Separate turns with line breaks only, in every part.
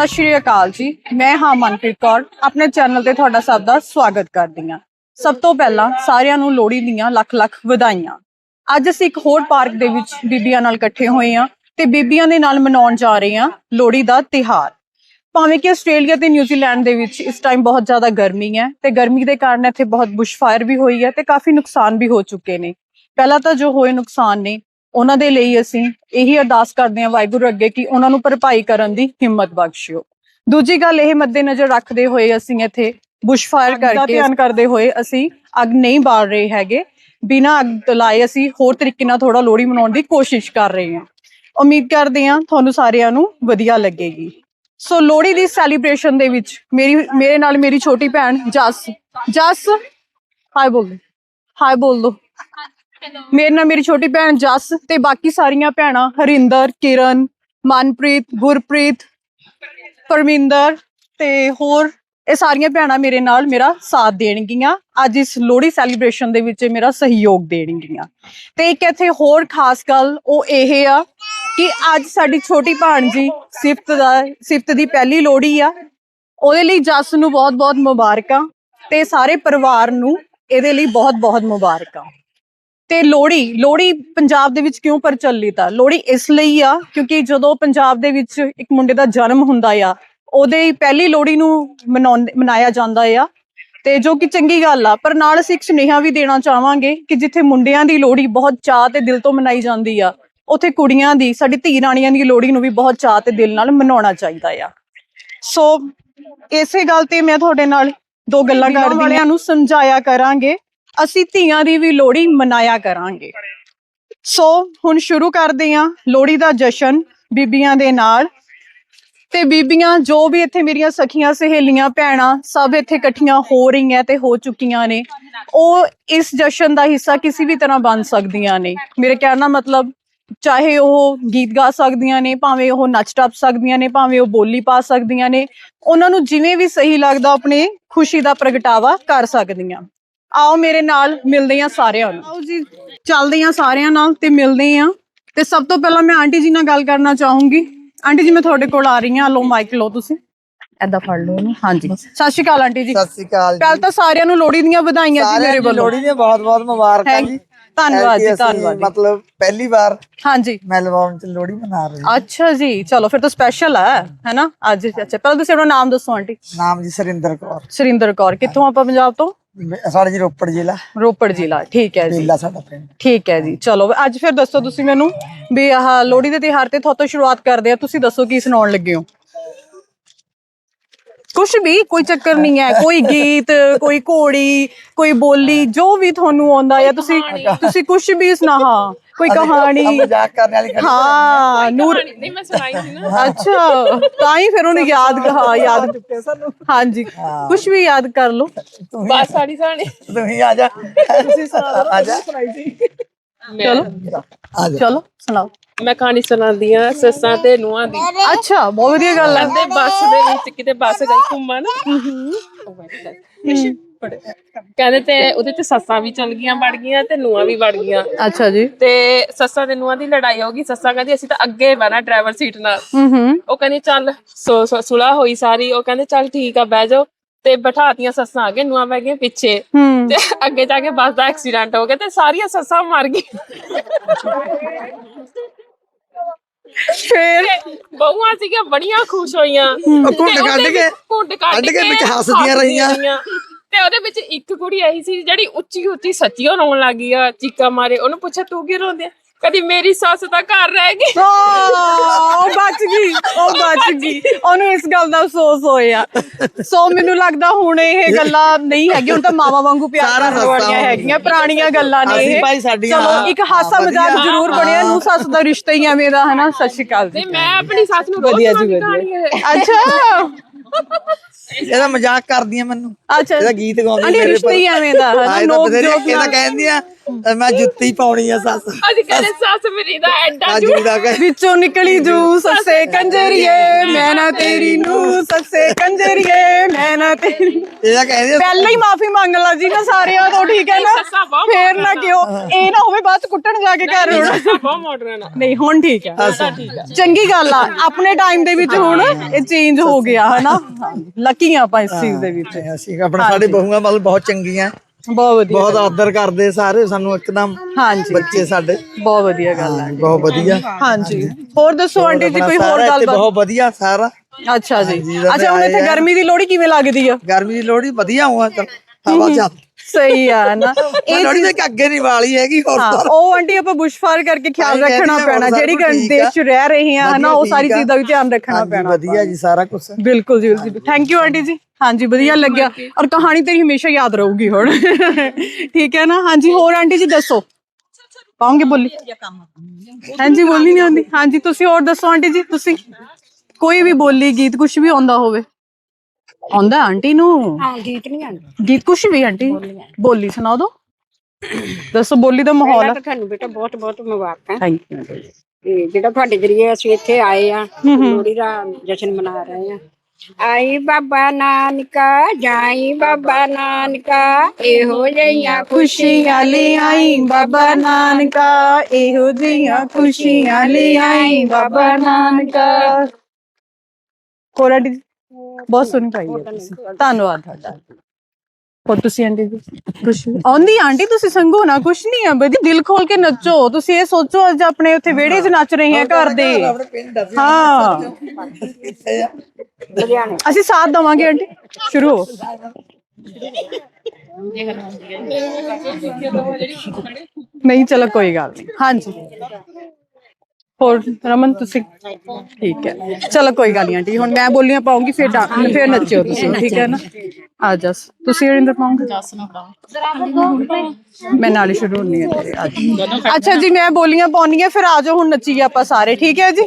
ਸਤਿ ਸ਼੍ਰੀ ਅਕਾਲ ਜੀ। ਮੈਂ ਹਾਂ ਮਨਪ੍ਰੀਤ ਕੌਰ, ਆਪਣੇ ਚੈਨਲ ਤੇ ਤੁਹਾਡਾ ਸਭ ਦਾ ਸਵਾਗਤ ਕਰਦੀ ਹਾਂ। ਸਭ ਤੋਂ ਪਹਿਲਾਂ ਸਾਰਿਆਂ ਨੂੰ ਲੋਹੜੀ ਦੀਆਂ ਲੱਖ ਲੱਖ ਵਧਾਈਆਂ। ਅੱਜ ਅਸੀਂ ਇੱਕ ਹੋਰ ਪਾਰਕ ਦੇ ਵਿੱਚ ਬੀਬੀਆਂ ਨਾਲ ਇਕੱਠੇ ਹੋਏ ਹਾਂ ਤੇ ਬੀਬੀਆਂ ਦੇ ਨਾਲ ਮਨਾਉਣ ਜਾ ਰਹੇ ਹਾਂ ਲੋਹੜੀ ਦਾ ਤਿਹਾਰ ਭਾਵੇਂ ਕਿ ਆਸਟ੍ਰੇਲੀਆ ਤੇ ਨਿਊਜ਼ੀਲੈਂਡ ਦੇ ਵਿੱਚ ਇਸ ਟਾਈਮ ਬਹੁਤ ਜ਼ਿਆਦਾ ਗਰਮੀ ਹੈ ਤੇ ਗਰਮੀ ਦੇ ਕਾਰਨ ਇੱਥੇ ਬਹੁਤ ਬੁਸ਼ਫਾਇਰ ਵੀ ਹੋਈ ਹੈ ਤੇ ਕਾਫੀ ਨੁਕਸਾਨ ਵੀ ਹੋ ਚੁੱਕੇ ਨੇ। ਪਹਿਲਾਂ ਤਾਂ ਜੋ ਹੋਏ ਨੁਕਸਾਨ ਨੇ ਉਹਨਾਂ ਦੇ ਲਈ ਅਸੀਂ ਇਹੀ ਅਰਦਾਸ ਕਰਦੇ ਹਾਂ ਵਾਹਿਗੁਰੂ ਅੱਗੇ ਕਿ ਉਹਨਾਂ ਨੂੰ ਭਰਪਾਈ ਕਰਨ ਦੀ ਹਿੰਮਤ ਬਖਸ਼ਿਓ। ਦੂਜੀ ਗੱਲ ਇਹ ਮੱਦੇਨਜ਼ਰ ਰੱਖਦੇ ਹੋਏ ਅਸੀਂ ਇੱਥੇ ਬੁਸ਼ਫਾਇਰ ਕਰਕੇ ਧਿਆਨ ਕਰਦੇ ਹੋਏ ਅਸੀਂ ਅੱਗ ਨਹੀਂ ਬਾਲ ਰਹੇ ਹੈਗੇ। ਬਿਨਾਂ ਅੱਗ ਲਾਏ ਅਸੀਂ ਹੋਰ ਤਰੀਕੇ ਨਾਲ ਥੋੜਾ ਲੋਹੜੀ ਮਨਾਉਣ ਦੀ ਕੋਸ਼ਿਸ਼ ਕਰ ਰਹੇ ਹਾਂ। ਉਮੀਦ ਕਰਦੇ ਹਾਂ ਤੁਹਾਨੂੰ ਸਾਰਿਆਂ ਨੂੰ ਵਧੀਆ ਲੱਗੇਗੀ। ਸੋ ਲੋਹੜੀ ਦੀ ਸੈਲੀਬ੍ਰੇਸ਼ਨ ਦੇ ਵਿੱਚ ਮੇਰੀ ਮੇਰੇ ਨਾਲ ਮੇਰੀ ਛੋਟੀ ਭੈਣ ਜਸ ਜਸ ਹਾਈ ਬੋਲ ਹਾਈ ਬੋਲ। ਦੋ ਮੇਰੇ ਨਾਲ ਮੇਰੀ ਛੋਟੀ ਭੈਣ ਜਸ ਤੇ ਬਾਕੀ ਸਾਰੀਆਂ ਭੈਣਾਂ, ਹਰਿੰਦਰ, ਕਿਰਨ, ਮਨਪ੍ਰੀਤ, ਗੁਰਪ੍ਰੀਤ, ਪਰਮਿੰਦਰ ਤੇ ਹੋਰ ਇਹ ਸਾਰੀਆਂ ਭੈਣਾਂ ਮੇਰੇ ਨਾਲ ਮੇਰਾ ਸਾਥ ਦੇਣਗੀਆਂ। ਅੱਜ ਇਸ ਲੋਹੜੀ ਸੈਲੀਬ੍ਰੇਸ਼ਨ ਦੇ ਵਿੱਚ ਮੇਰਾ ਸਹਿਯੋਗ ਦੇਣਗੀਆਂ। ਤੇ ਇੱਕ ਇੱਥੇ ਹੋਰ ਖਾਸ ਗੱਲ ਉਹ ਇਹ ਆ ਕਿ ਅੱਜ ਸਾਡੀ ਛੋਟੀ ਭਾਣਜੀ ਸਿਫਤ ਦਾ, ਸਿਫਤ ਦੀ ਪਹਿਲੀ ਲੋਹੜੀ ਆ। ਉਹਦੇ ਲਈ ਜਸ ਨੂੰ ਬਹੁਤ-ਬਹੁਤ ਮੁਬਾਰਕਾਂ ਤੇ ਸਾਰੇ ਪਰਿਵਾਰ ਨੂੰ ਇਹਦੇ ਲਈ ਬਹੁਤ-ਬਹੁਤ ਮੁਬਾਰਕਾਂ। ਤੇ ਲੋਹੜੀ ਲੋਹੜੀ ਪੰਜਾਬ ਦੇ ਵਿੱਚ ਕਿਉਂ ਪ੍ਰਚਲਿਤ ਆ? ਲੋਹੜੀ ਇਸ ਲਈ ਆ ਕਿਉਂਕਿ ਜਦੋਂ ਪੰਜਾਬ ਦੇ ਵਿੱਚ ਇੱਕ ਮੁੰਡੇ ਦਾ ਜਨਮ ਹੁੰਦਾ ਆ ਉਹਦੇ ਪਹਿਲੀ ਲੋਹੜੀ ਨੂੰ ਮਨਾਇਆ ਜਾਂਦਾ ਆ ਤੇ ਜੋ ਕਿ ਚੰਗੀ ਗੱਲ ਆ ਪਰ ਨਾਲ ਅਸੀਂ ਇੱਕ ਸੁਨੇਹਾ ਵੀ ਦੇਣਾ ਚਾਹਾਂਗੇ ਕਿ ਜਿੱਥੇ ਮੁੰਡਿਆਂ ਦੀ ਲੋਹੜੀ ਬਹੁਤ ਚਾਅ ਤੇ ਦਿਲ ਤੋਂ ਮਨਾਈ ਜਾਂਦੀ ਆ ਉੱਥੇ ਕੁੜੀਆਂ ਦੀ ਸਾਡੀ ਧੀ ਰਾਣੀਆਂ ਦੀ ਲੋਹੜੀ ਨੂੰ ਵੀ ਬਹੁਤ ਚਾਅ ਤੇ ਦਿਲ ਨਾਲ ਮਨਾਉਣਾ ਚਾਹੀਦਾ ਆ। ਸੋ ਇਸੇ ਗੱਲ ਤੇ ਮੈਂ ਤੁਹਾਡੇ ਨਾਲ ਦੋ ਗੱਲਾਂ ਕਰਦੀ ਵਾਲਿਆਂ ਨੂੰ ਸਮਝਾਇਆ ਕਰਾਂਗੇ। ਅਸੀਂ ਧੀਆਂ ਦੀ ਵੀ ਲੋਹੜੀ ਮਨਾਇਆ ਕਰਾਂਗੇ। ਸੋ ਹੁਣ ਸ਼ੁਰੂ ਕਰਦੇ ਹਾਂ ਲੋਹੜੀ ਦਾ ਜਸ਼ਨ ਬੀਬੀਆਂ ਦੇ ਨਾਲ। ਤੇ ਬੀਬੀਆਂ ਜੋ ਵੀ ਇੱਥੇ ਮੇਰੀਆਂ ਸਖੀਆਂ, ਸਹੇਲੀਆਂ, ਭੈਣਾਂ ਸਭ ਇੱਥੇ ਇਕੱਠੀਆਂ ਹੋ ਰਹੀਆਂ ਤੇ ਹੋ ਚੁੱਕੀਆਂ ਨੇ, ਉਹ ਇਸ ਜਸ਼ਨ ਦਾ ਹਿੱਸਾ ਕਿਸੇ ਵੀ ਤਰ੍ਹਾਂ ਬਣ ਸਕਦੀਆਂ ਨੇ। ਮੇਰੇ ਕਹਿਣ ਦਾ ਮਤਲਬ, ਚਾਹੇ ਉਹ ਗੀਤ ਗਾ ਸਕਦੀਆਂ ਨੇ, ਭਾਵੇਂ ਉਹ ਨੱਚ ਟੱਪ ਸਕਦੀਆਂ ਨੇ, ਭਾਵੇਂ ਉਹ ਬੋਲੀ ਪਾ ਸਕਦੀਆਂ ਨੇ, ਉਹਨਾਂ ਨੂੰ ਜਿਵੇਂ ਵੀ ਸਹੀ ਲੱਗਦਾ ਆਪਣੇ ਖੁਸ਼ੀ ਦਾ ਪ੍ਰਗਟਾਵਾ ਕਰ ਸਕਦੀਆਂ। ਆਓ ਮੇਰੇ ਨਾਲ ਮਿਲਦੇ ਆ ਸਾਰਿਆਂ ਨੂੰ। ਆਓ ਜੀ। ਚੱਲਦੇ ਆ ਸਾਰਿਆਂ ਨਾਲ ਤੇ ਮਿਲਦੇ ਆ ਤੇ ਸਭ ਤੋਂ ਪਹਿਲਾਂ ਮੈਂ ਆਂਟੀ ਜੀ ਨਾਲ ਗੱਲ ਕਰਨਾ ਚਾਹੂੰਗੀ। ਆਂਟੀ ਜੀ ਮੈਂ ਤੁਹਾਡੇ ਕੋਲ ਆ ਰਹੀ ਹਾਂ। ਲੋ ਮਾਈਕ ਲਓ ਤੁਸੀਂ। ਐਦਾਂ ਫੜ ਲਓ ਇਹਨੂੰ। ਹਾਂਜੀ। ਸਤਿ ਸ਼੍ਰੀ ਅਕਾਲ ਆਂਟੀ ਜੀ।
ਸਤਿ ਸ੍ਰੀ ਅਕਾਲ ਜੀ।
ਪਹਿਲ ਤਾਂ ਸਾਰਿਆਂ ਨੂੰ ਲੋਹੜੀ ਦੀਆਂ ਵਧਾਈਆਂ ਜੀ
ਸਾਰਿਆਂ
ਮੇਰੇ
ਨੂੰ
ਵੱਲੋਂ।
ਲੋਹੜੀ ਦੀਆਂ ਬਹੁਤ ਬਹੁਤ ਮੁਬਾਰਕਾਂ ਜੀ।
ਧੰਨਵਾਦ ਜੀ ਧੰਨਵਾਦ।
ਮਤਲਬ ਪਹਿਲੀ ਵਾਰ
ਹਾਂਜੀ।
ਮੈਲਬੌਰਨ ਚ ਲੋਹੜੀ ਮਨਾ ਰਹੇ ਹਾਂ।
ਅੱਛਾ ਜੀ ਚਲੋ ਫਿਰ ਤਾਂ ਸਪੈਸ਼ਲ ਹੈ ਹੈਨਾ? ਅੱਜ ਅੱਛਾ ਪਹਿਲਾਂ ਤੁਸੀਂ ਆਪਣਾ ਨਾਮ ਦੱਸੋ ਆਂਟੀ।
ਨਾਮ ਜੀ ਸਰਿੰਦਰ ਕੌਰ।
ਸੁਰਿੰਦਰ ਕੌਰ। ਕਿੱਥੋਂ ਆਪਾਂ ਪੰਜਾਬ ਤੋਂ?
ਸਾਡੇ ਜੀ ਰੋਪੜ ਜ਼ਿਲ੍ਹਾ।
ਰੋਪੜ ਜ਼ਿਲ੍ਹਾ ਠੀਕ ਹੈ ਜੀ।
ਸਾਡਾ ਪਿੰਡ।
ਠੀਕ ਹੈ ਜੀ ਚਲੋ ਅੱਜ ਫਿਰ ਦੱਸੋ ਤੁਸੀਂ ਮੈਨੂੰ ਵੀ ਆਹ ਲੋਹੜੀ ਦੇ ਤਿਉਹਾਰ ਤੇ ਤੁਹਾਤੋਂ ਸ਼ੁਰੂਆਤ ਕਰਦੇ ਆ ਤੁਸੀਂ ਦੱਸੋ ਕੀ ਸੁਣਾਉਣ ਲੱਗੇ ਹੋ? ਕੁਛ ਵੀ ਕੋਈ ਚੱਕਰ ਨਹੀਂ ਹੈ ਕੋਈ ਗੀਤ ਕੋਈ ਘੋੜੀ ਕੋਈ ਬੋਲੀ ਜੋ ਵੀ ਤੁਹਾਨੂੰ ਆਉਂਦਾ ਹੈ ਤੁਸੀਂ ਤੁਸੀਂ ਕੁਛ ਵੀ ਸੁਣਾ ਹਾਂ। ਕੋਈ ਕਹਾਣੀ?
ਆਹ ਮਜ਼ਾਕ ਕਰਨ ਵਾਲੀ ਗੱਲ
ਹਾਂ ਨੂਰ
ਨਹੀਂ ਮੈਂ ਸੁਣਾਈ ਸੀ ਨਾ।
ਅੱਛਾ ਤਾਂ ਹੀ ਫਿਰ ਉਹਨੂੰ ਯਾਦ ਹਾਂ ਯਾਦ
ਸਾਨੂੰ।
ਹਾਂਜੀ ਕੁਛ ਵੀ ਯਾਦ ਕਰ ਲਓ।
ਬਸ ਸਾਡੀ ਸਾਣੀ।
ਤੂੰ ਹੀ ਆ ਜਾ। ਤੁਸੀਂ ਆ ਜਾ।
ਚਲੋ।
ਆ ਜਾ।
ਚਲੋ ਸੁਣਾਓ।
ਮੈਂ ਕਹਾਣੀ ਸੁਣਾਉਂਦੀ ਆ ਸੱਸਾਂ ਤੇ ਨੂੰਹਾਂ ਦੀ।
ਅੱਛਾ ਬਹੁਤ ਵਧੀਆ ਗੱਲ ਹੈ
ਕਹਿੰਦੇ ਬੱਸ ਦੇ ਵਿੱਚ ਕਿਤੇ ਬੱਸ ਗਈ ਘੁੰਮਣ। Oh my ਕਹਿੰਦੇ ਤੇ ਉਹਦੇ ਚ ਸੱਸਾਂ ਵੀ ਚਲ ਗਈਆਂ ਵੜ ਗਈਆਂ ਤੇ ਨੂੰਹਾਂ ਵੀ ਵੜ ਗਈਆਂ।
ਅੱਛਾ ਜੀ।
ਤੇ ਸੱਸਾਂ ਤੇ ਨੂੰਹਾਂ ਦੀ ਲੜਾਈ ਹੋ ਗਈ। ਸੱਸਾਂ ਕਹਿੰਦੀ ਅਸੀਂ ਤਾਂ ਅੱਗੇ ਬਹਿਣਾ ਡਰਾਈਵਰ ਸੀਟ ਨਾਲ।
ਹੂੰ ਹੂੰ।
ਉਹ ਕਹਿੰਦੀ ਚੱਲ ਸੋ- ਸੋ- ਸੁਲਾਹ ਹੋਈ ਸਾਰੀ। ਉਹ ਕਹਿੰਦੇ ਚੱਲ ਠੀਕ ਆ ਬਹਿ ਜਾਓ। ਤੇ ਬਿਠਾਤੀਆਂ ਸੱਸਾਂ ਅੱਗੇ ਨੂੰਹਾਂ ਬਹਿ ਗਈਆਂ ਪਿੱਛੇ।
ਹੂੰ।
ਤੇ ਅੱਗੇ ਜਾ ਕੇ ਬੱਸ ਦਾ ਐਕਸੀਡੈਂਟ ਹੋ ਗਿਆ ਤੇ ਸਾਰੀਆਂ ਸੱਸਾਂ ਮਰ ਗਈਆਂ।
ਫੇਰ?
ਬਹੂਆਂ ਸੀਗੀਆਂ ਬੜੀਆਂ ਖੁਸ਼ ਹੋਈਆਂ।
ਉਹ ਘੁੰਡ
ਤੇ
ਕੱਢ
ਉਹਦੇ
ਕੇ-
ਵਿੱਚ ਘੁੰਡ ਕੱਢ
ਕੱਢ ਕੇ ਵਿੱਚ ਹੱਸਦੀਆਂ ਰਹੀਆਂ।
ਤੇ ਉਹਦੇ ਵਿੱਚ ਇੱਕ ਕੁੜੀ ਆਈ ਸੀ ਜਿਹੜੀ ਉੱਚੀ ਉੱਚੀ ਸੱਚੀਓ ਰੋਣ ਲੱਗੀ ਆ ਚੀਕਾ ਮਾਰੇ। ਉਹਨੂੰ ਪੁੱਛਿਆ ਤੂੰ ਕਿਉਂ ਰੋਂਦੀ ਆ? ਕਦੀ ਮੇਰੀ ਸੱਸ ਤਾਂ ਘਰ ਰਹਿ ਗਈ।
ਉਹ ਬਚ ਗਈ ਉਹ ਬਚ ਗਈ। ਉਹਨੂੰ ਇਸ ਗੱਲ ਦਾ ਅਫਸੋਸ ਹੋਇਆ। ਸੋ ਮੈਨੂੰ ਲੱਗਦਾ ਹੁਣ ਇਹ ਗੱਲਾਂ ਨਹੀਂ ਹੈਗੀਆਂ ਹੁਣ ਤਾਂ ਮਾਵਾ ਵਾਂਗੂ ਪਿਆਰ
ਸੱਸਾਂ
ਹੈਗੀਆਂ ਪੁਰਾਣੀਆਂ ਗੱਲਾਂ ਨੇ
ਅਸੀਂ
ਇਹ।
ਭਾਈ ਸਾਡੀਆਂ
ਚਲੋ ਇੱਕ ਹਾਸਾ ਮਜ਼ਾਕ। ਜ਼ਰੂਰ ਬਣਿਆ ਨੂੰ ਸੱਸ ਦਾ ਰਿਸ਼ਤਾ ਹੀ ਐਵੇਂ ਦਾ ਹਨਾ? ਸਤਿ ਸ਼੍ਰੀ ਅਕਾਲ ਜੀ।
ਮੈਂ ਆਪਣੀ ਸੱਸ ਨੂੰ
ਵਧੀਆ ਜੀ, ਵਧੀਆ। ਅੱਛਾ।
ਇਹਦਾ ਮਜ਼ਾਕ ਕਰਦੀਆਂ ਮੈਨੂੰ
ਅੱਛਾ
ਇਹਦਾ ਗੀਤ ਗਾਉਂਦੀ ਮੇਰੇ
ਰਿਸ਼ਤਾ ਹੀ ਐਵੇਂ ਦਾ ਹੈ ਨਾ,
ਹਾਂ, ਇਹ ਤਾਂ
ਨੋਕ
ਬਥੇਰੇ-
ਝੋਕ
ਇਹ ਤਾਂ
ਨਾਲ।
ਕਹਿੰਦੀਆਂ ਤੇ ਮੈਂ ਜੁੱਤੀ ਪਾਉਣੀ ਆ ਸੱਸ।
ਅੱਜ ਕਹਿੰਦੇ ਸੱਸ ਮੇਰੀ ਦਾ ਐਡਾ
ਆ ਜੂੜਾ। ਕੇ
ਵਿੱਚੋਂ ਨਿਕਲੀ ਜੂ ਸੱਸੇ ਕੰਜਰੀਏ ਮੈਂ ਨਾ ਤੇਰੀ ਨੂੰ ਸੱਸੇ ਕੰਜਰੀਏ ਮੈਂ ਨਾ ਤੇਰੀ
ਇਹਦਾ ਕਹਿੰਦੇ
ਪਹਿਲਾਂ ਹੀ ਮਾਫੀ ਮੰਗ ਲਾ ਜੀ ਨਾ ਸਾਰਿਆਂ ਤੋਂ ਠੀਕ ਹੈ ਨਾ?
ਸੱਸਾਂ ਬਹੁਤ
ਫੇਰ ਨਾ ਕਿਉਂ? ਇਹ ਨਾ ਹੋਵੇ ਬਾਅਦ ਚ ਕੁੱਟਣ ਜਾ ਕੇ ਘਰ ਹੁਣ।
ਸੱਸਾਂ ਬਹੁਤ ਮਾਡਰਨ ਆ
ਨਹੀਂ ਹੁਣ ਠੀਕ ਹੈ। ਚੰਗੀ ਗੱਲ ਆ ਆਪਣੇ ਟਾਈਮ ਦੇ ਵਿੱਚ ਹੁਣ ਇਹ ਚੇਂਜ ਹੋ ਗਿਆ ਹਨਾ? ਲੱਕੀ ਆ ਆਪਾਂ ਇਸ ਚੀਜ਼ ਦੇ ਵਿੱਚ।
ਅਸੀਂ ਆਪਣਾ ਸਾਡੇ ਬਹੂਆਂ ਵੱਲ ਬਹੁਤ ਚੰਗੀਆਂ।
ਬਹੁਤ ਵਧੀਆ
ਬਹੁਤ ਆਦਰ ਕਰਦੇ ਸਾਰੇ ਸਾਨੂੰ ਇੱਕਦਮ
ਹਾਂਜੀ।
ਬੱਚੇ ਸਾਡੇ।
ਬਹੁਤ ਵਧੀਆ ਗੱਲ ਹੈ
ਬਹੁਤ ਵਧੀਆ।
ਹਾਂਜੀ। ਹੋਰ ਦੱਸੋ ਆਂਟੀ ਜੀ ਕੋਈ ਹੋਰ ਗੱਲਬਾਤ?
ਬਹੁਤ ਵਧੀਆ ਸਾਰਾ।
ਅੱਛਾ ਜੀ। ਅੱਛਾ ਹੁਣ ਇੱਥੇ। ਗਰਮੀ ਦੀ ਲੋੜੀ ਕਿਵੇਂ ਲੱਗਦੀ ਆ?
ਗਰਮੀ ਦੀ ਲੋੜੀ ਵਧੀਆ ਹੋਆ ਚੱਲ ਹਵਾ ਚੱਲ
ਸਹੀ ਆ ਨਾ।
ਇਹ ਲੋੜੀ ਦੇ ਅੱਗੇ ਨਹੀਂ ਵਾਲੀ ਹੈਗੀ ਹੋਰ
ਹਾਂ ਉਹ ਆਂਟੀ ਆਪਾਂ ਬੁਸ਼ਫਾਰ ਕਰਕੇ ਖਿਆਲ ਰੱਖਣਾ ਪੈਣਾ ਜਿਹੜੀ ਦੇਸ਼ ਚ ਰਹਿ ਰਹੇ ਆ ਹਨਾ ਉਹ ਸਾਰੀ। ਚੀਜ਼ ਦਾ ਵੀ ਧਿਆਨ ਰੱਖਣਾ ਪੈਣਾ।
ਵਧੀਆ ਜੀ ਸਾਰਾ ਕੁਝ
ਬਿਲਕੁਲ ਜੀ ਥੈਂਕ ਯੂ ਆਂਟੀ ਜੀ। ਹਾਂਜੀ ਵਧੀਆ ਲੱਗਿਆ। ਔਰ ਕਹਾਣੀ ਤੇਰੀ ਹਮੇਸ਼ਾ ਯਾਦ ਰਹੂਗੀ ਹੁਣ। ਠੀਕ ਹੈ ਨਾ? ਹਾਂਜੀ ਹੋਰ ਆਂਟੀ ਜੀ ਦੱਸੋ। ਪਾਉਂਗੇ ਬੋਲੀ। ਹਾਂਜੀ ਬੋਲੀ ਨਹੀਂ ਆਉਂਦੀ। ਹਾਂਜੀ ਤੁਸੀਂ ਹੋਰ ਦੱਸੋ ਆਂਟੀ ਜੀ ਤੁਸੀਂ। ਕੋਈ ਵੀ ਬੋਲੀ ਗੀਤ ਕੁਝ ਵੀ ਆਉਂਦਾ ਹੋਵੇ। ਆਉਂਦਾ ਆਂਟੀ ਨੂੰ?
ਹਾਂ ਗੀਤ ਨਹੀਂ ਆਉਂਦਾ।
ਗੀਤ ਕੁਝ ਵੀ ਆਂਟੀ? ਬੋਲੀ ਸੁਣਾ ਦੋ। ਦੱਸੋ ਬੋਲੀ ਦਾ ਮਾਹੌਲ।
ਪਹਿਲਾਂ ਤਾਂ ਤੁਹਾਨੂੰ ਬੇਟਾ ਬਹੁਤ ਬਹੁਤ ਮੁਬਾਰਕਾਂ
ਥੈਂਕ ਯੂ
ਤੇ ਜਿਹੜਾ ਤੁਹਾਡੇ ਜਰੀਏ ਅਸੀਂ ਇੱਥੇ ਆਏ ਆ ਲੋਹੜੀ ਦਾ ਜਸ਼ਨ ਮਨਾ ਰਹੇ ਆ ਆਈ ਬਾਬਾ ਨਾਨਕਾ ਜਾਈ ਬਾਬਾ ਨਾਨਕਾ ਇਹੋ ਜਿਹੀਆਂ
ਖੁਸ਼ੀਆਂ ਲੈ ਆਈ ਬਾਬਾ ਨਾਨਕਾ ਇਹੋ ਜਿਹੀਆਂ ਖੁਸ਼ੀਆਂ ਲੈ ਆਈ ਬਾਬਾ ਨਾਨਕਾ। ਆਂਟੀ ਜੀ? ਬਹੁਤ ਸੋਹਣੀ ਪਾਈ ਹੈ ਤੁਸੀਂ। ਧੰਨਵਾਦ ਤੁਹਾਡਾ। ਹੋਰ ਤੁਸੀਂ ਆਂਟੀ ਜੀ? ਹੋ? ਆਉਂਦੀ ਆਂਟੀ ਤੁਸੀਂ ਸੰਗੋ ਨਾ ਕੁਛ ਨਹੀਂ ਆ ਬਦੀ ਦਿਲ ਖੋਲ ਕੇ ਨੱਚੋ। ਤੁਸੀਂ ਇਹ ਸੋਚੋ ਅੱਜ ਆਪਣੇ ਉੱਥੇ ਵਿਹੜੇ 'ਚ ਨੱਚ ਰਹੇ ਆ ਘਰ ਦੇ। ਹਾਂ। ਅਸੀਂ ਸਾਥ ਦਵਾਂਗੇ ਆਂਟੀ। ਸ਼ੁਰੂ ਹੋ। ਨਹੀਂ ਚਲੋ ਕੋਈ ਗੱਲ ਨਹੀਂ। ਹਾਂਜੀ। ਹੋਰ, ਰਮਨ, ਤੁਸੀਂ ਠੀਕ ਹੈ। ਚਲੋ, ਕੋਈ ਗੱਲ ਨਹੀਂ ਆਂਟੀ ਹੁਣ ਮੈਂ ਬੋਲੀਆਂ ਪਾਉਂਗੀ, ਫਿਰ ਡਾ- ਫਿਰ ਨੱਚਿਓ ਤੁਸੀਂ, ਠੀਕ ਹੈ ਨਾ? ਆ ਜਾ ਤੁਸੀਂ ਹਰਿੰਦਰ ਪਾਉਂਗੇ? ਮੈਂ ਨਾਲ ਹੀ ਸ਼ੁਰੂ ਹੋਣੀ ਹੈ ਤੇਰੇ ਅੱਜ। ਅੱਛਾ ਜੀ, ਮੈਂ ਬੋਲੀਆਂ ਪਾਉਣੀਆਂ ਫਿਰ ਆ ਜਾਓ, ਹੁਣ ਨੱਚੀਏ ਆਪਾਂ ਸਾਰੇ, ਠੀਕ ਹੈ ਜੀ?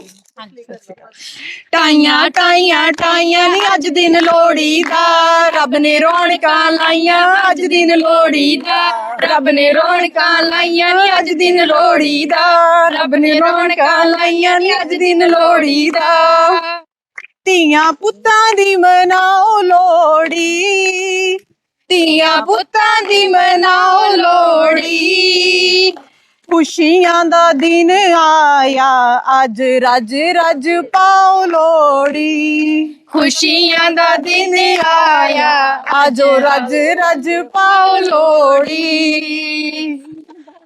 ਟਾਈਆਂ ਟਾਈਆਂ ਟਾਈਆਂ ਨੀ ਅੱਜ ਦਿਨ ਲੋਹੜੀ ਦਾ ਰੱਬ ਨੇ ਰੌਣਕਾਂ ਲਾਈਆਂ, ਅੱਜ ਦਿਨ ਲੋਹੜੀ ਦਾ ਰੱਬ ਨੇ ਰੌਣਕਾਂ ਲਾਈਆਂ ਨੀ ਅੱਜ ਦਿਨ ਲੋਹੜੀ ਦਾ ਰੱਬ ਨੇ ਰੌਣਕਾਂ ਲਾਈਆਂ ਨੀ ਅੱਜ ਦਿਨ ਲੋਹੜੀ ਦਾ ਧੀਆਂ ਪੁੱਤਾਂ ਦੀ ਮਨਾਓ ਲੋਹੜੀ। ਧੀਆਂ ਪੁੱਤਾਂ ਦੀ ਮਨਾਓ ਲੋਹੜੀ। ਖੁਸ਼ੀਆਂ ਦਾ ਦਿਨ ਆਇਆ। ਅੱਜ ਰੱਜ ਰੱਜ ਪਾਓ ਲੋੜੀ ਖੁਸ਼ੀਆਂ ਦਾ ਦਿਨ ਆਇਆ। ਆਜੋ ਰੱਜ ਰੱਜ ਪਾਓ ਲੋੜੀ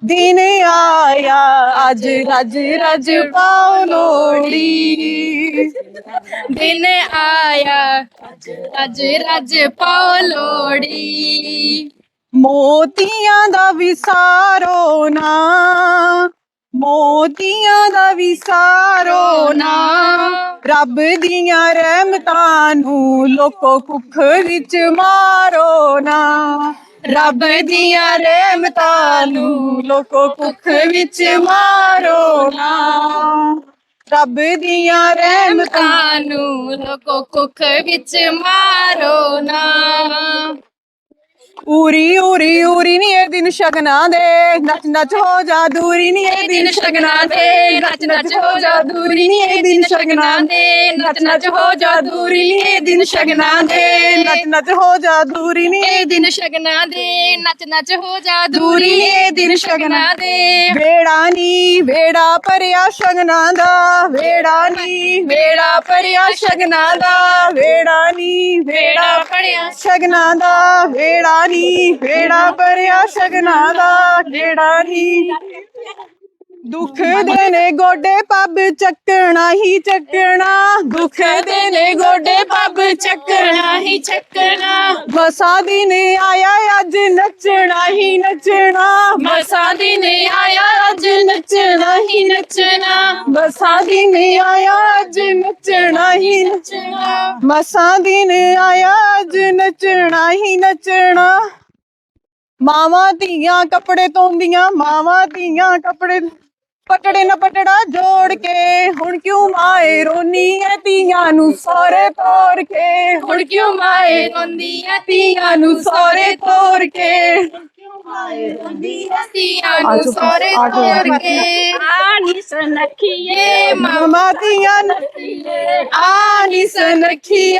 ਦਿਨ ਆਇਆ। ਅੱਜ ਰੱਜ ਰੱਜ ਪਾਓ ਲੋੜੀ
ਦਿਨ ਆਇਆ। ਅੱਜ ਰੱਜ ਪਾਓ ਲੋੜੀ
ਮੋਤੀਆਂ ਦਾ ਵਿਸਾਰੋ ਨਾ, ਮੋਤੀਆਂ ਦਾ ਵਿਸਾਰੋ ਨਾ। ਰੱਬ ਦੀਆਂ ਰਹਿਮਤਾਂ ਨੂੰ ਲੋਕੋ ਕੁੱਖ ਵਿੱਚ ਮਾਰੋ ਨਾ। ਰੱਬ ਦੀਆਂ ਰਹਿਮਤਾਂ ਨੂੰ ਲੋਕੋ ਕੁੱਖ ਵਿੱਚ ਮਾਰੋ ਨਾ। ਰੱਬ ਦੀਆਂ ਰਹਿਮਤਾਂ
ਨੂੰ ਲੋਕੋ ਕੁੱਖ ਵਿੱਚ ਮਾਰੋ ਨਾ।
ਉਰੀ ਉਰੀ ਉਰੀ ਨੀ ਇਹ ਦਿਨ ਸ਼ਗਨਾ ਦੇ। ਨੱਚ ਨੱਚ ਹੋ ਜਾ ਦੂਰੀ ਨੀ ਇਹ ਦਿਨ ਸ਼ਗਨਾ ਦੇ। ਨੱਚ ਨੱਚ ਹੋ ਜਾ ਦੂਰੀ ਨੀ ਇਹ ਦਿਨ ਸ਼ਗਨਾ ਦੇ। ਨੱਚ ਨੱਚ ਹੋ ਜਾ ਦੂਰੀ ਨੀ ਇਹ ਦਿਨ ਸ਼ਗਨਾ ਦੇ। ਨੱਚ ਨੱਚ ਹੋ ਜਾ ਦੂਰੀ ਨੀ
ਇਹ ਦਿਨ ਸ਼ਗਨਾ ਦੇ। ਨੱਚ ਨੱਚ ਹੋ ਜਾ
ਦੂਰੀ
ਦੂਰੀ
ਇਹ ਦਿਨ ਸ਼ਗਨਾ
ਦੇ।
ਵੇੜਾ ਨੀ, ਵੇੜਾ ਭਰਿਆ ਸ਼ਗਨਾ ਦਾ। ਵੇੜਾ ਨੀ, ਵੇੜਾ ਭਰਿਆ ਸ਼ਗਨਾ ਦਾ। ਵੇੜਾ ਨੀ, ਵੇੜਾ
ਭਰਿਆ
ਸ਼ਗਨਾ ਦਾ। ਵੇੜਾ ਨੀ ਵੇੜਾ ਭਰਿਆ ਸ਼ਗਨਾ ਦਾ ਵੇੜਾ ਨੀ ਦੁੱਖ ਦੇ ਨੇ ਗੋਡੇ ਪੱਬ ਚੱਕਣਾ ਹੀ ਚੱਕਣਾ। ਦੁੱਖ ਦੇ ਨੇ ਗੋਡੇ ਪੱਬ ਚੱਕਣਾ ਹੀ
ਚੱਕਣਾ।
ਮਸਾ ਦਿਨ ਆਇਆ ਅੱਜ ਨੱਚਣਾ ਹੀ ਨੱਚਣਾ।
ਮਸਾ ਦਿਨ ਆਇਆ ਅੱਜ ਨੱਚਣਾ ਹੀ ਨੱਚਣਾ।
ਮਸਾ ਦਿਨ ਆਇਆ ਅੱਜ ਨੱਚਣਾ ਹੀ ਨੱਚਣਾ। ਮਸਾ ਦਿਨ ਆਇਆ ਅੱਜ ਨੱਚਣਾ ਹੀ ਨੱਚਣਾ। ਮਾਵਾਂ ਧੀਆਂ ਕੱਪੜੇ ਧੋਂਦੀਆਂ ਮਾਵਾਂ ਧੀਆਂ ਕੱਪੜੇ ਪਟੜੇ ਨਾ ਪਟੜਾ ਜੋੜ ਕੇ। ਹੁਣ ਕਿਉਂ ਮਾਏ ਰੋਨੀ ਐ ਧੀਆਂ ਨੂੰ ਸੋਰੇ ਤੋਰ ਕੇ?
ਹੁਣ ਕਿਉਂ ਮਾਏ ਰੋਂਦੀ ਐ
ਤੀਆਂ ਨੂੰ ਸੋਰੇ ਤੋਰ ਕੇ?
ਧੀਆਂ ਨੂੰ ਸੋਰੇ ਤੋਰ ਕੇ
ਆਨੀ ਸੁਨਖੀਏ
ਮਾਮਾ ਧੀਆਂ ਆਨੀ ਸਨਖੀਏ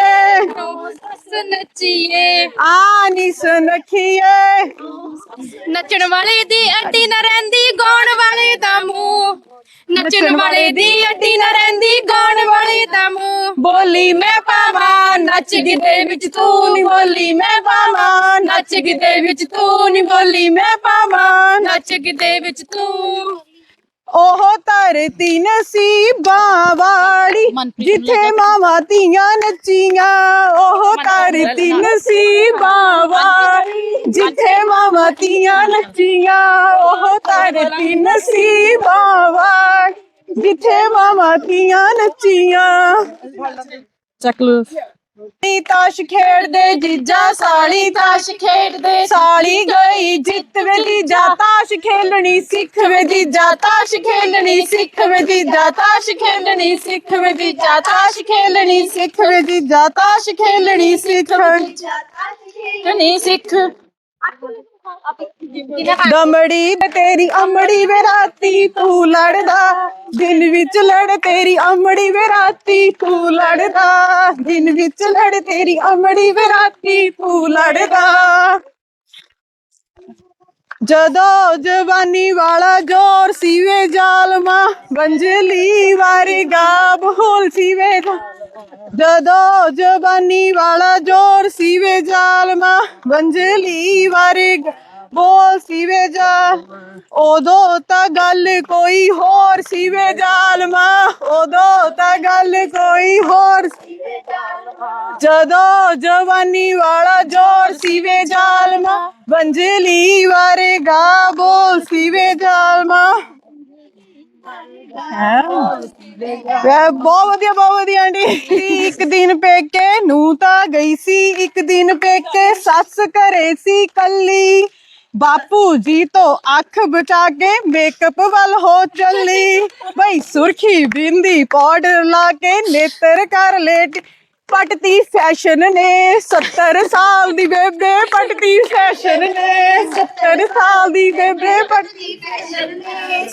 ਨੱਚੀਏ।
ਆਨੀ ਸਨਖੀਏ
ਨੱਚਣ ਵਾਲੇ ਦੀ ਅੱਡੀ ਨਾ ਰਹਿੰਦੀ ਗਾਉਣ ਵਾਲੇ ਦਾ ਮੂੰਹ। ਨੱਚਣ ਵਾਲੇ ਦੀ ਅੱਡੀ ਨਾ ਰਹਿੰਦੀ ਗਾਉਣ ਵਾਲੇ ਦਾ ਮੂੰਹ।
ਬੋਲੀ ਮੈਂ ਪਾਵਾਂ ਨੱਚ ਗਿੱਧੇ ਵਿੱਚ ਤੂੰ ਨੀ ਬੋਲੀ ਮੈਂ ਪਾਵਾਂ ਨੱਚ ਗਿੱਧੇ ਵਿੱਚ ਤੂੰ ਨੀ ਬੋਲੀ ਮੈਂ ਪਾਵਾਂ
ਨੱਚ ਗਿੱਧੇ ਵਿੱਚ ਤੂੰ।
ਉਹ ਧਰਤੀ ਨਸੀਬਾਂ ਵਾਲੀ ਜਿੱਥੇ ਮਾਵਾਂ ਧੀਆਂ ਨੱਚੀਆਂ ਉਹ ਧਰਤੀ ਨਸੀਬਾਂ ਵਾਲੀ ਧੀਆਂ ਨੱਚੀਆਂ ਉਹ ਧਰਤੀ ਨਸੀਬਾਂ ਵਾਲੀ ਜਿੱਥੇ ਮਾਵਾਂ ਨੱਚੀਆਂ। ਚੱਕ ਲੋ ਨੀ ਤਾਸ਼ ਖੇਡਦੇ ਜੀਜਾ ਸਾਲੀ ਤਾਸ਼ ਖੇਡਦੇ। ਸਾਲੀ ਗਈ ਜਿੱਤ ਵੇ ਜੀਜਾ ਤਾਸ਼ ਖੇਲਣੀ ਸਿੱਖ ਵੇ ਜੀਜਾ ਤਾਸ਼ ਖੇਲਣੀ ਸਿੱਖ ਵੇ ਜੀਜਾ ਤਾਸ਼ ਖੇਲਣੀ ਸਿੱਖ ਵੇ ਜੀਜਾ ਤਾਸ਼ ਖੇਲਣੀ ਸਿੱਖ ਵੇ ਜੀਜਾ ਤਾਸ਼ ਖੇਲਣੀ ਸਿੱਖ ਨਹੀਂ ਸਿੱਖ। ਦਮੜੀ ਤੇਰੀ ਅਮੜੀ ਵੇ ਰਾਤੀ ਤੂੰ ਲੜਦਾ। ਦਿਨ ਵਿੱਚ ਲੜ ਤੇਰੀ ਅਮੜੀ ਵੇ ਰਾਤੀ ਤੂੰ ਲੜਦਾ। ਦਿਨ ਵਿੱਚ ਲੜ ਤੇਰੀ ਅਮੜੀ ਵੇ ਰਾਤੀ ਤੂੰ ਲੜਦਾ। ਜਦੋਂ ਜਵਾਨੀ ਵਾਲਾ ਜੋਰ ਸੀਵੇ ਜ਼ਾਲਮਾ ਬੰਜਲੀ ਵਾਰਗਾ ਬੋਲ ਸੀਵੇ ਜਦੋਂ ਜਵਾਨੀ ਵਾਲਾ ਜੋਰ ਸੀਵੇ ਜ਼ਾਲਮਾ ਬੰਜਲੀ ਵਾਰਗਾ ਬੋਲ ਸੀਵੇ ਜਾ ਉਦੋਂ ਤਾਂ ਗੱਲ ਕੋਈ ਹੋਰ ਸੀਵੇ ਜ਼ਾਲਮਾ ਉਦੋਂ ਤਾਂ ਗੱਲ ਕੋਈ ਹੋਰ ਜਦੋਂ ਜਵਾਨੀ ਵਾਲਾ ਜੋਰ ਸੀਵੇ ਜ਼ਾਲਮਾ ਬੰਜਲੀ ਵਾਰੇਗਾ ਬੋਲ ਸੀਵੇ ਜ਼ਾਲਮਾ ਹੈ? ਬਹੁਤ ਵਧੀਆ ਬਹੁਤ ਵਧੀਆ ਆਂਟੀ। ਇੱਕ ਦਿਨ ਪੇਕੇ ਨੂੰ ਤਾਂ ਗਈ ਸੀ, ਇੱਕ ਦਿਨ ਪੇਕੇ ਸੱਸ ਘਰੇ ਸੀ ਕੱਲੀ। ਬਾਪੂ ਜੀ ਤੋਂ ਅੱਖ ਬਚਾ ਕੇ ਮੇਕਅਪ ਵੱਲ ਹੋ ਚੱਲੀ। ਬਈ ਸੁਰਖੀ ਬਿੰਦੀ ਪਾਊਡਰ ਲਾ ਕੇ ਨੇਤਰ ਕਰ ਲੇਟ। ਪਟਤੀ ਫੈਸ਼ਨ ਨੇ 70 ਸਾਲ ਦੀ ਬੇਬੇ, ਪਟਤੀ ਫੈਸ਼ਨ ਨੇ 70 ਸਾਲ ਦੀ ਬੇਬੇ, ਪਟਤੀ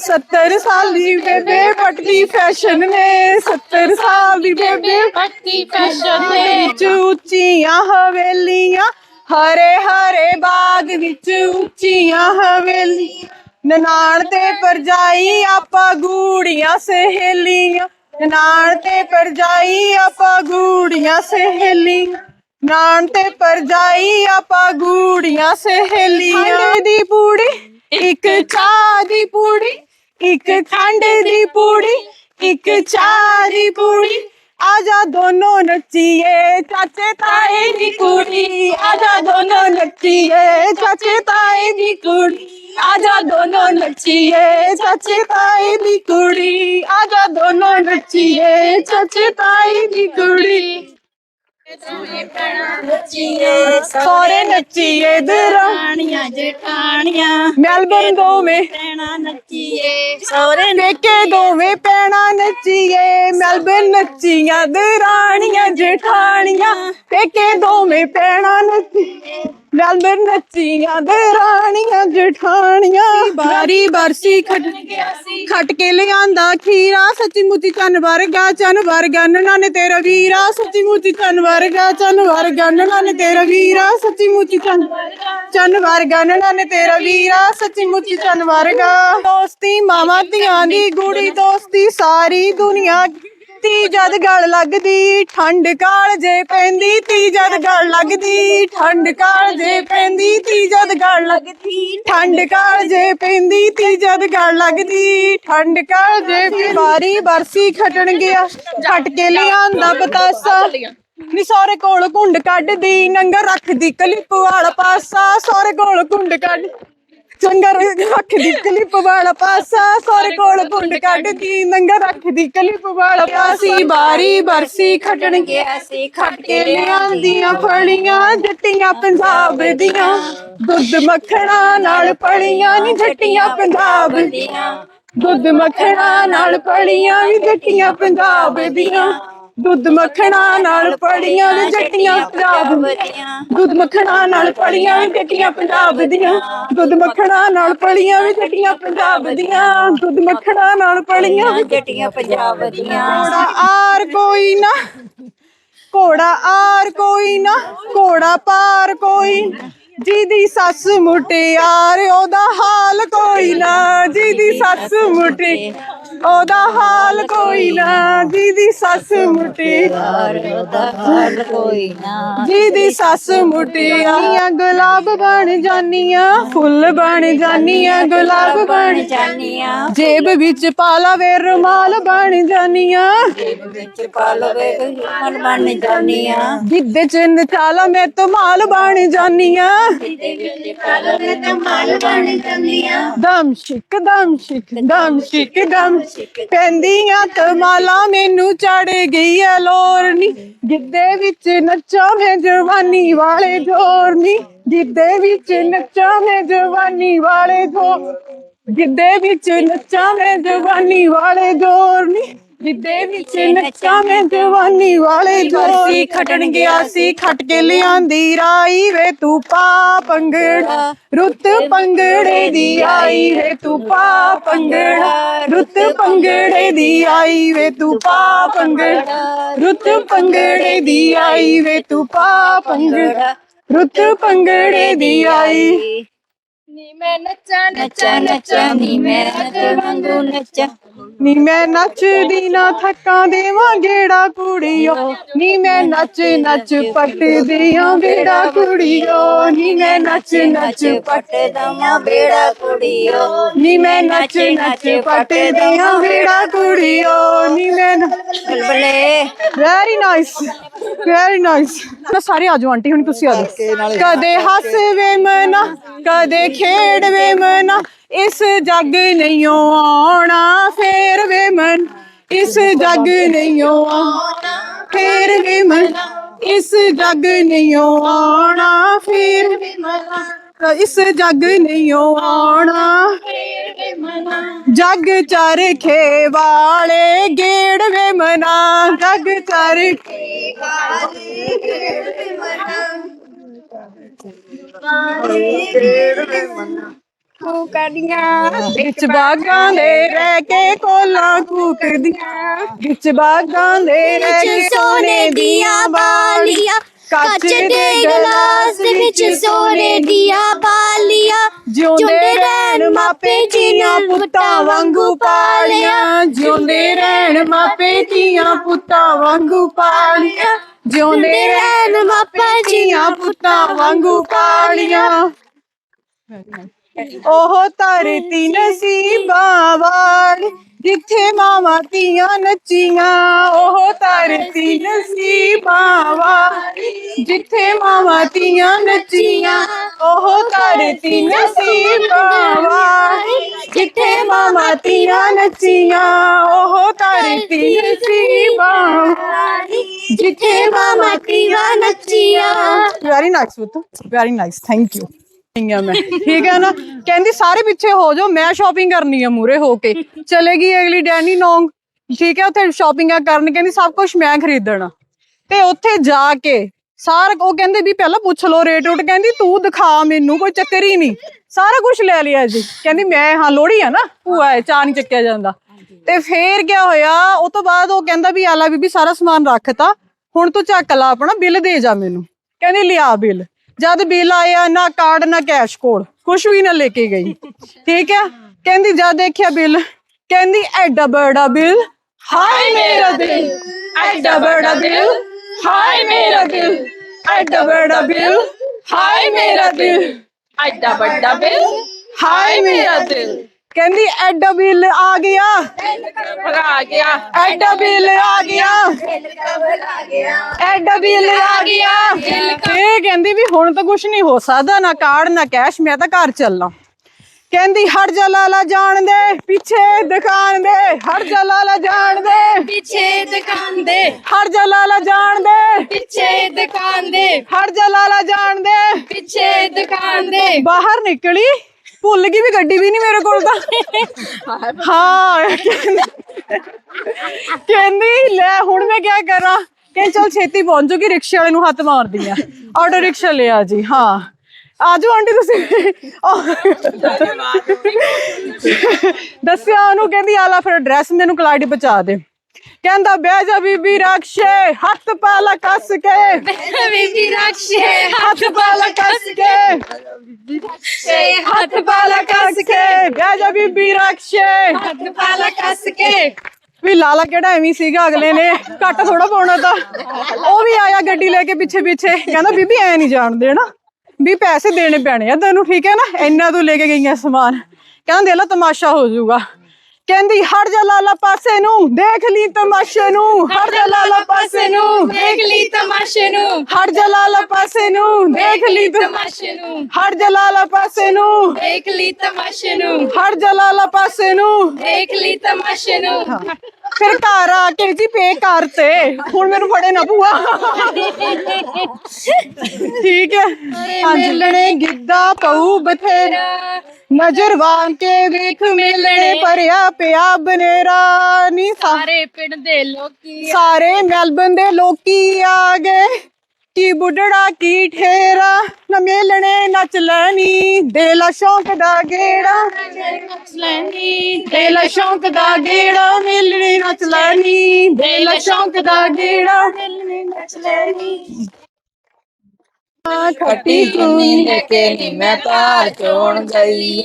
70 ਸਾਲ ਦੀ ਬੇਬੇ, ਪਟਤੀ ਫੈਸ਼ਨ ਨੇ 70 ਸਾਲ ਦੀ ਬੇਬੇ
ਪੱਤੀ ਫੈਸ਼ਨ ਦੇ
ਉੱਚੀਆਂ ਹਵੇਲੀਆਂ ਹਰੇ ਹਰੇ ਬਾਗ ਵਿੱਚ ਉੱਚੀਆਂ ਹਵੇਲੀਆਂ, ਨਨਾਣ ਤੇ ਪਰਜਾਈ ਆਪਾਂ ਗੂੜੀਆਂ ਸਹੇਲੀਆਂ, ਨਨਾਣ ਤੇ ਪਰਜਾਈ ਆਪਾਂ ਗੂੜੀਆਂ ਸਹੇਲੀਆਂ ਨਾਨ ਤੇ ਪਰਜਾਈ ਆਪਾਂ ਗੂੜੀਆਂ ਸਹੇਲੀਆਂ। ਦੀ ਪੂੜੀ, ਇੱਕ ਚਾਹ ਦੀ ਪੂੜੀ, ਇੱਕ ਖੰਡ ਦੀ ਪੂੜੀ, ਇੱਕ ਚਾਹ ਦੀ ਪੂੜੀ ਆਜਾ ਦੋਨੋਂ ਨੱਚੀਏ, ਚਾਚੇ ਤਾਏ ਦੀ ਕੁੜੀ। ਆਜਾ ਦੋਨੋਂ ਨੱਚੀਏ, ਚਾਚੇ ਤਾਏ ਦੀ ਕੁੜੀ। ਆਜਾ ਦੋਨੋਂ ਨੱਚੀਏ, ਚਾਚੇ ਤਾਏ ਦੀ ਕੁੜੀ। ਆਜਾ ਦੋਨੋਂ ਨੱਚੀਏ, ਚਾਚੇ ਤਾਏ ਦੀ ਕੁੜੀ ਸੋਰੇ ਨੱਚੀਏ ਦਰਾਣੀਆਂ ਜਠਾਣੀਆਂ ਮੈਲਬਨ ਦੋਵੇਂ
ਪੈਣਾ ਨੱਚੀਏ।
ਸੋਰੇ ਪੇਕੇ ਦੋਵੇਂ ਪੈਣਾ ਨੱਚੀਏ। ਮੈਲਬਨ ਨੱਚੀਆਂ ਦਰਾਣੀਆਂ ਜਠਾਣੀਆਂ। ਪੇਕੇ ਦੋਵੇਂ ਪੈਣਾ ਨੱਚੀਏ। ਮੈਲਬਨ ਨੱਚੀਆਂ ਦਰਾਣੀਆਂ ਜਠਾਣੀਆਂ। ਬਾਰੀ ਬਰਸੀ ਖਟ ਖਟ ਕੇ ਲਿਆਂਦਾ ਖੀਰਾ ਸੱਚੀ ਮੁੱਚੀ ਚੰਨ ਵਰਗਾ ਚੰਨ ਵਰਗਾ। ਨਨਾ ਨੇ ਤੇਰਾ ਵੀਰਾ ਸੱਚੀ ਮੁੱਚੀ ਚੰਨ ਵਰਗਾ ਚੰਨ ਵਰਗਾ। ਨਨਾ ਨੇ ਤੇਰਾ ਵੀਰਾ ਸੱਚੀ ਮੁੱਚੀ ਚੰਨ ਚੰਨ ਵਰਗਾ। ਨਨਾ ਨੇ ਤੇਰਾ ਵੀਰਾ ਸੱਚੀ ਮੁੱਚੀ ਚੰਨ ਵਰਗਾ। ਦੋਸਤੀ ਮਾਵਾਂ ਧੀਆਂ ਦੀ ਗੂੜੀ ਦੋਸਤੀ ਸਾਰੀ ਦੁਨੀਆ ਤੀ ਜਦ ਗਲ ਲੱਗਦੀ, ਠੰਡ ਕਾਲ ਜੇ ਪੈਂਦੀ, ਤੀ ਜਦ ਗਲ ਲੱਗਦੀ, ਠੰਡ ਕਾਲ ਜੇ ਪੈਂਦੀ, ਤੀ ਜਦ ਗਲ ਲੱਗਦੀ, ਠੰਡ ਕਾਲ ਜੇ ਪੈਂਦੀ, ਤੀ ਜਦ ਗਲ ਲੱਗਦੀ, ਠੰਡ ਕਾਲ ਜੇ ਬਾਰੀ ਬਰਸੀ ਖਟਣ ਗਿਆ ਖਟ ਕੇ ਲਿਆਂਦਾ ਪਤਾਸਾ ਨੀ ਸੋਰੇ ਕੋਲ ਕੁੰਡ ਕੱਢਦੀ, ਨੰਗਰ ਰੱਖਦੀ, ਕਲਿੱਪ ਵਾਲਾ ਪਾਸਾ। ਸੋਰੇ ਕੋਲ ਕੁੰਡ ਕੱਢ ਚੰਗਰ ਰੱਖਦੀ ਕਲਿੱਪ ਵਾਲਾ ਪਾਸਾ ਸੋਰੇ ਕੋਲ ਕੁੰਡ ਕੱਢਦੀ ਨੰਗਰ ਰੱਖਦੀ ਕਲਿੱਪ ਵਾਲਾ ਪਾਸੀ। ਬਾਰੀ ਬਰਸੀ ਖਟਣ ਗਿਆ ਸੀ ਖਟ ਕੇ ਲਿਆਂਦੀਆਂ ਫਲੀਆਂ ਜੱਟੀਆਂ ਪੰਜਾਬ ਦੀਆਂ। ਦੁੱਧ ਮੱਖਣਾ ਨਾਲ ਪਲੀਆਂ ਨੀ ਜੱਟੀਆਂ ਪੰਜਾਬ ਦੀਆਂ। ਦੁੱਧ ਮੱਖਣਾ ਨਾਲ ਪਲੀਆਂ ਨੀ ਜੱਟੀਆਂ ਪੰਜਾਬ ਦੀਆਂ। ਦੁੱਧ ਮੱਖਣਾ ਨਾਲ ਪੜੀਆਂ ਵੀ ਜੱਟੀਆਂ ਪੰਜਾਬ ਦੀਆਂ ਦੁੱਧ ਮੱਖਣਾ ਨਾਲ ਪੜੀਆਂ ਵੀ ਜੱਟੀਆਂ ਪੰਜਾਬ ਦੀਆਂ। ਦੁੱਧ ਮੱਖਣਾ ਨਾਲ ਪੜੀਆਂ ਵੀ ਜੱਟੀਆਂ ਪੰਜਾਬ ਦੀਆਂ। ਦੁੱਧ ਮੱਖਣਾ ਨਾਲ ਪੜੀਆਂ
ਜੱਟੀਆਂ ਪੰਜਾਬ ਦੀਆਂ।
ਘੋੜਾ ਆਰ ਕੋਈ ਨਾ। ਘੋੜਾ ਆਰ ਕੋਈ ਨਾ। ਘੋੜਾ ਪਾਰ ਕੋਈ। ਜਿਹਦੀ ਸੱਸ ਮੁਟਿਆਰ ਉਹਦਾ ਹਾਲ ਕੋਈ ਨਾ ਜਿਹਦੀ ਸੱਸ ਮੁਟੀ। ਉਹਦਾ ਹਾਲ ਕੋਈ ਨਾ ਜਿਹਦੀ ਸੱਸ ਮੁਟਿਆਰ
ਉਹਦਾ ਹਾਲ ਕੋਈ ਨਾ
ਜਿਹਦੀ ਸੱਸ ਮੁਟਿਆਰੀਆਂ ਗੁਲਾਬ ਬਣ ਜਾਨੀਆਂ ਫੁੱਲ ਬਣ ਜਾਨੀਆਂ ਗੁਲਾਬ ਬਣ
ਜਾਨੀਆਂ
ਜੇਬ ਵਿੱਚ ਪਾ ਲਵੇ ਰੁਮਾਲ ਬਣ ਜਾਨੀਆਂ।
ਵਿੱਚ ਪਾ ਲਵੇ ਮਨ ਬਣ ਜਾਨੀਆਂ।
ਗਿੱਧੇ ਚ ਨਚਾਲਾ ਮੈਂ ਧਮਾਲ ਬਣ ਜਾਨੀਆਂ।
ਦੇ ਵਿੱਚ ਪਾ ਲਵੇ
ਦਮ ਸ਼ਿਕ ਦਮ ਸ਼ਿਕ ਦਮ ਸ਼ਿਕ। ਦਮ ਪੈਂਦੀਆਂ ਧਮਾਲਾਂ ਮੈਨੂੰ ਚੜ ਗਈ ਐ ਲੋਰ ਨੀ। ਗਿੱਧੇ ਵਿੱਚ ਨੱਚਾ ਮੈਂ ਜਵਾਨੀ ਵਾਲੇ ਜੋਰਨੀ ਗਿੱਧੇ ਵਿੱਚ ਨੱਚਾ ਮੈਂ ਜਵਾਨੀ ਵਾਲੇ ਜੋਰ। ਗਿੱਧੇ ਵਿੱਚ ਨੱਚਾ ਮੈਂ ਜਵਾਨੀ ਵਾਲੇ ਜੋਰਨੀ ਗਿੱਧੇ ਵਿੱਚ ਨੱਚਾਂ ਮੈਂ ਜਵਾਨੀ ਵਾਲੇ ਜੋਰ ਸੀ ਖਟਣ ਗਿਆ ਸੀ ਖਟ ਕੇ ਲਿਆਂਦੀ ਰਾਈ ਵੇ ਤੂੰ ਪਾ ਪੰਗੜਾ ਰੁੱਤ ਪੰਗੜੇ ਦੀ ਆਈ ਵੇ ਤੂੰ ਪਾ ਪੰਗੜਾ ਰੁੱਤ ਪੰਗੜੇ ਦੀ ਆਈ ਵੇ ਤੂੰ ਪਾ ਪੰਗੜਾ ਰੁੱਤ ਪੰਗੜੇ ਦੀ ਆਈ ਵੇ ਤੂੰ ਪਾ ਪੰਗੜਾ ਰੁੱਤ ਪੰਗੜੇ ਦੀ ਆਈ
ਨੀ ਮੈਂ ਨੱਚਾਂ
ਨੱਚਾ ਨੱਚਾ ਨੀ ਮੈਂ ਨੱਚ ਵਾਂਗੂ ਨੱਚਾ।
ਨੀ ਮੈਂ ਨੱਚਦੀ ਨਾ ਥੱਕਾਂ ਦੇਵਾਂ ਗੇੜਾ ਕੁੜੀਓ। ਨੀ ਮੈਂ ਨੱਚ ਨੱਚ ਪੱਟਦੀ ਆਂ ਬੇੜਾ ਕੁੜੀਓ। ਨੀ ਮੈਂ ਨੱਚ ਨੱਚ
ਪੱਟ ਦਮਾ ਬੇੜਾ ਕੁੜੀਓ।
ਨੀ ਮੈਂ ਨੱਚ ਨੱਚ ਪੱਟਦੀ ਆਂ ਬੇੜਾ ਕੁੜੀਓ। ਨੀ ਮੈਂ
ਬਲਬਲੇ
ਵੈਰੀ ਨਾਈਸ ਵੈਰੀ ਨਾਈਸ ਨਾ ਸਾਰੇ ਆਜੋ ਆਂਟੀ ਹੁਣ ਤੁਸੀਂ ਆਜੋ ਕਦੇ ਹੱਸਵੇ ਮਨਾ ਕਦੇ ਖੇਡਵੇ ਮਨਾ। ਇਸ ਜੱਗ ਨਹੀਂ ਆਉਣਾ, ਫੇਰ ਵੇ ਮਨ ਇਸ ਜੱਗ ਨਹੀਂ ਆਉਣਾ, ਫੇਰ ਵੇ ਮਨ ਇਸ ਜੱਗ ਨਹੀਂ ਆਉਣਾ, ਫੇਰ ਵੇ ਮਨ ਇਸ ਜੱਗ ਨਹੀਂ ਆਉਣਾ। ਜੱਗ ਚਰਖੇ ਵਾਲੇ, ਗੇੜ ਵੇ ਮਨਾ। ਜੱਗ ਚਰਖੇ
ਤੂੰ ਕੜੀਆਂ
ਵਿੱਚ ਬਾਗਾਂ ਦੇ ਰਹਿ ਕੇ ਕੋਲਾਂ ਕੂਕਦੀਆਂ ਵਿੱਚ ਬਾਗਾਂ ਦੇ ਰਹਿ ਕੇ
ਸੋਨੇ ਦੀਆਂ ਬਾਲੀਆਂ ਕੱਚ ਦੇ ਗਲਾਸ ਵਿੱਚ ਸੋਨੇ ਦੀਆਂ ਬਾਲੀਆਂ
ਜਿਉਂਦੇ ਰਹਿਣ ਮਾਪੇ ਜੀਆਂ ਪੁੱਤਾਂ ਵਾਂਗੂ ਪਾਲੀਆਂ। ਜਿਉਂਦੇ ਰਹਿਣ ਮਾਪੇ ਜੀਆਂ ਪੁੱਤਾਂ ਵਾਂਗੂ ਪਾਲੀਆਂ। ਜਿਉਂਦੇ ਰਹਿਣ ਮਾਪੇ ਜੀਆਂ ਪੁੱਤਾਂ ਵਾਂਗੂ ਪਾਲੀਆਂ। ਉਹ ਧਰਤੀ ਨਸੀਬਾਂ ਵਾਲੀ ਜਿੱਥੇ ਮਾਵਾਂ ਧੀਆਂ ਨੱਚੀਆਂ ਉਹ ਧਰਤੀ ਨਸੀਬਾਂ ਵਾਲੀ ਜਿੱਥੇ ਮਾਵਾਂ ਧੀਆਂ ਨੱਚੀਆਂ ਉਹ ਧਰਤੀ ਨਸੀਬਾਂ ਵਾਲੀ ਜਿੱਥੇ ਮਾਵਾਂ ਧੀਆਂ ਨੱਚੀਆਂ ਉਹ ਧਰਤੀ ਨਸੀਬਾਂ ਵਾਲੀ ਜਿੱਥੇ ਮਾਵਾਂ ਧੀਆਂ ਨੱਚੀਆਂ। ਵੈਰੀ ਨਾਈਸ ਬੁੱਤ ਵੈਰੀ ਨਾਈਸ ਥੈਂਕ ਯੂ ਆ ਮੈਂ। ਠੀਕ ਹੈ ਨਾ? ਕਹਿੰਦੀ ਸਾਰੇ ਪਿੱਛੇ ਹੋ ਜਾਓ ਮੈਂ ਸ਼ਾਪਿੰਗ ਕਰਨੀ ਆ ਮੂਰੇ ਹੋ ਕੇ। ਚਲੇਗੀ ਅਗਲੀ ਡੈਨੀ ਨੋਂਗ। ਠੀਕ ਹੈ ਉੱਥੇ ਸ਼ਾਪਿੰਗ ਕਰਨ। ਕਹਿੰਦੀ ਸਭ ਕੁਝ ਮੈਂ ਖਰੀਦਣਾ। ਤੇ ਉੱਥੇ ਜਾ ਕੇ ਸਾਰਾ ਉਹ ਕਹਿੰਦੇ ਵੀ ਪਹਿਲਾਂ ਪੁੱਛ ਲਓ ਰੇਟ ਰੂਟ। ਕਹਿੰਦੀ ਤੂੰ ਦਿਖਾ ਮੈਨੂੰ ਕੋਈ ਚੱਕਰ ਹੀ ਨਹੀਂ। ਸਾਰਾ ਕੁਝ ਲੈ ਲਿਆ ਜੀ। ਕਹਿੰਦੀ ਮੈਂ ਹਾਂ ਲੋੜੀ ਆ ਨਾ ਭੂਆ ਹੈ ਚਾਹ ਨਹੀਂ ਚੱਕਿਆ ਜਾਂਦਾ। ਤੇ ਫੇਰ ਕੀ ਹੋਇਆ? ਉਹ ਤੋਂ ਬਾਅਦ ਉਹ ਕਹਿੰਦਾ ਵੀ ਆਲਾ ਬੀਬੀ ਸਾਰਾ ਸਮਾਨ ਰੱਖਤਾ। ਹੁਣ ਤੂੰ ਚੱਕ ਲਾ ਆਪਣਾ ਬਿੱਲ ਦੇ ਜਾ ਮੈਨੂੰ। ਕਹਿੰਦੀ ਲਿਆ ਬਿੱਲ। ਜਦ ਬਿੱਲ ਆਇਆ ਨਾ ਕਾਰਡ, ਨਾ ਕੈਸ਼ ਕੋਡ ਕੁਝ ਵੀ ਨਾ ਲੈ ਕੇ ਗਈ। ਠੀਕ ਹੈ? ਕਹਿੰਦੀ, ਜਦ ਦੇਖਿਆ ਬਿੱਲ, ਕਹਿੰਦੀ, ਐਡਾ ਬੜਾ ਬਿੱਲ, ਹਾਏ ਮੇਰਾ ਦਿਲ, ਐਡਾ ਬੜਾ ਬਿੱਲ, ਹਾਏ ਮੇਰਾ ਦਿਲ, ਐਡਾ ਬੜਾ ਬਿੱਲ, ਹਾਏ ਮੇਰਾ ਦਿਲ,
ਐਡਾ ਵੱਡਾ ਬਿੱਲ,
ਹਾਏ ਮੇਰਾ
ਦਿਲ।
ਕਹਿੰਦੀ ਐਡਾ ਬਿੱਲ ਆ ਗਿਆ।
ਭਗਾ ਗਿਆ।
ਐਡਾ ਬਿੱਲ ਆ ਗਿਆ। ਐਡਾ ਬਿੱਲ ਆ ਗਿਆ। ਇਹ ਕਹਿੰਦੀ ਵੀ ਹੁਣ ਤਾਂ ਕੁਝ ਨਹੀਂ ਹੋ ਸਕਦਾ ਨਾ ਕਾਰਡ ਨਾ ਕੈਸ਼ ਮੈਂ ਤਾਂ ਘਰ ਚੱਲਾਂ। ਕਹਿੰਦੀ ਹਟ ਜਾ ਲਾਲਾ ਜਾਣ ਦੇ ਪਿੱਛੇ ਦੁਕਾਨ ਦੇ। ਹਟ ਜਾ ਲਾਲਾ ਜਾਣ ਦੇ।
ਪਿੱਛੇ ਦੁਕਾਨ ਦੇ।
ਹਟ ਜਾ ਲਾਲਾ ਜਾਣ ਦੇ।
ਪਿੱਛੇ ਦੁਕਾਨ ਦੇ।
ਹਟ ਜਾ ਲਾਲਾ ਜਾਣ ਦੇ।
ਪਿੱਛੇ ਦੁਕਾਨ ਦੇ।
ਬਾਹਰ ਨਿਕਲੀ। ਭੁੱਲ ਗਈ ਵੀ ਗੱਡੀ ਵੀ ਨਹੀਂ ਮੇਰੇ ਕੋਲ ਤਾਂ। ਹਾਂ ਕਹਿੰਦੀ- ਲੈ ਹੁਣ ਮੈਂ ਕੀ ਕਰਾਂ? ਕਹਿੰਦੀ ਚਲ ਛੇਤੀ ਪਹੁੰਚ ਜੂਗੀ ਰਿਕਸ਼ੇ ਵਾਲੇ ਨੂੰ ਹੱਥ ਮਾਰਦੀ ਆ। ਆਟੋ ਰਿਕਸ਼ਾ ਲਿਆ ਜੀ ਹਾਂ। ਆਜੋ ਆਂਟੀ ਤੁਸੀਂ। ਦੱਸਿਆ ਉਹਨੂੰ ਕਹਿੰਦੀ ਆਲਾ ਫਿਰ ਐਡਰੈਸ ਮੈਨੂੰ ਕਲਾੜੀ ਪਹੁੰਚਾ ਦੇ। ਕਹਿੰਦਾ ਬਹਿ ਜਾ ਬੀਬੀ ਰਕਸ਼ੇ ਹੱਥ ਪਾਲਾ ਕੱਸ ਕੇ।
ਬੀਬੀ ਰਕਸ਼ੇ
ਹੱਥ ਪਾਲਾ ਕੱਸ ਕੇ।
ਸੇ
ਹੱਥ ਪਾਲਾ ਕੱਸ ਕੇ ਬਹਿ ਜਾ ਬੀਬੀ ਰਕਸ਼ੇ
ਹੱਥ ਪਾਲਾ ਕੱਸ ਕੇ।
ਵੀ ਲਾਲਾ ਕਿਹੜਾ ਐਵੇਂ ਸੀਗਾ ਅਗਲੇ ਨੇ ਕੱਟ ਥੋੜਾ ਪਾਉਣਾ ਤਾਂ। ਉਹ ਵੀ ਆਇਆ ਗੱਡੀ ਲੈ ਕੇ ਪਿੱਛੇ ਪਿੱਛੇ। ਕਹਿੰਦਾ ਬੀਬੀ ਐ ਨਹੀਂ ਜਾਣਦੇ ਨਾ ਵੀ ਪੈਸੇ ਦੇਣੇ ਪੈਣੇ ਆ ਤੈਨੂੰ ਠੀਕ ਹੈ ਨਾ? ਇੰਨਾ ਤੂੰ ਲੈ ਕੇ ਗਈਆਂ ਸਮਾਨ। ਕਹਿੰਦਾ ਦੇ ਲਾ ਤਮਾਸ਼ਾ ਹੋ ਜਾਊਗਾ। ਕਹਿੰਦੀ ਹਟ ਜਾ ਲਾਲਾ ਪਾਸੇ ਨੂੰ ਦੇਖ ਲਈ ਤਮਾਸ਼ੇ ਨੂੰ ਹਟ ਜਾ ਲਾਲਾ ਪਾਸੇ ਨੂੰ
ਦੇਖ ਲਈ ਤਮਾਸ਼ੇ ਨੂੰ।
ਹਟ ਜਾ ਲਾਲਾ ਪਾਸੇ ਨੂੰ ਦੇਖ ਲਈ ਤਮ-
ਤਮਾਸ਼ੇ ਨੂੰ।
ਹਟ ਜਾ ਲਾਲਾ ਪਾਸੇ ਨੂੰ।
ਦੇਖ ਲਈ ਤਮਾਸ਼ੇ ਨੂੰ।
ਹਟ ਜਾ ਲਾਲਾ ਪਾਸੇ ਨੂੰ।
ਦੇਖ ਲਈ ਤਮਾਸ਼ੇ ਨੂੰ।
ਫਿਰ ਘਰ ਆ ਕੇ ਜੀ ਪੇ ਕਰਤੇ ਹੁਣ ਮੈਨੂੰ ਫੜੇ ਨਾ ਭੂਆ। ਠੀਕ ਹੈ। ਮਿਲਣੇ ਗਿੱਧਾ ਪਊ ਬਥੇਰਾ। ਨਜ਼ਰ ਵਾਂ ਕੇ ਵੇਖ ਮਿਲਣੇ ਪਰਿਆ ਪਿਆ ਬਨੇਰਾ। ਨੀ
ਸਾਰੇ ਪਿੰਡ ਦੇ ਲੋਕੀ
ਸਾਰੇ ਮੈਲਬਨ ਦੇ ਲੋਕੀ ਆ ਗਏ। ਕੀ ਬੁੱਢੜਾ, ਕੀ ਠੇਰਾ? ਨਾ ਮੇਲਣੇ ਨੱਚ ਲੈਣੀ ਦਿਲ ਸ਼ੌਂਕ ਦਾ ਗੇੜਾ।
ਨੱਚ ਲੈਣੀ
ਦਿਲ ਸ਼ੌਂਕ ਦਾ ਗੇੜਾ, ਮੇਲਣੇ ਨੱਚ ਲੈਣੀ ਦਿਲ ਸ਼ੌਂਕ ਦਾ ਗੇੜਾ। ਮੇਲਣੇ ਨੱਚ ਲੈਣੀ ਖੱਟੀ ਚੁੰਨੀ
ਲੈ ਕੇ ਨੀ ਮੈਂ ਤਾਰ ਚੋਣ ਗਈ।